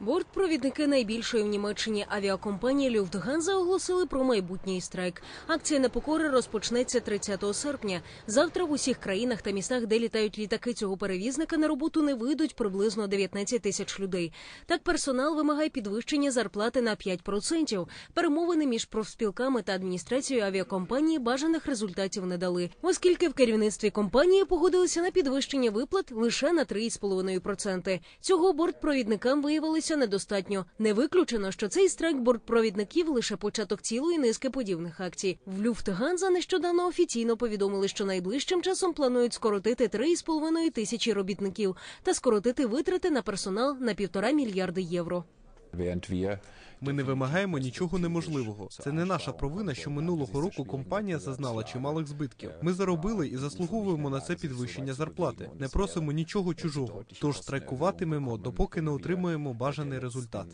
Бортпровідники найбільшої в Німеччині авіакомпанії Люфтганза оголосили про майбутній страйк. Акція непокори розпочнеться 30 серпня. Завтра в усіх країнах та містах, де літають літаки цього перевізника, на роботу не вийдуть приблизно 19 тисяч людей. Так персонал вимагає підвищення зарплати на 5%. Перемовини між профспілками та адміністрацією авіакомпанії бажаних результатів не дали, оскільки в керівництві компанії погодилися на підвищення виплат лише на 3,5%. Цього бортпровідникам виявилося недостатньо. Не виключено, що цей страйк бортпровідників лише початок цілої низки подібних акцій. В Люфтганза нещодавно офіційно повідомили, що найближчим часом планують скоротити 3,5 тисячі робітників та скоротити витрати на персонал на півтора мільярди євро. Ми не вимагаємо нічого неможливого. Це не наша провина, що минулого року компанія зазнала чималих збитків. Ми заробили і заслуговуємо на це підвищення зарплати. Не просимо нічого чужого. Тож страйкуватимемо, допоки не отримаємо бажаний результат.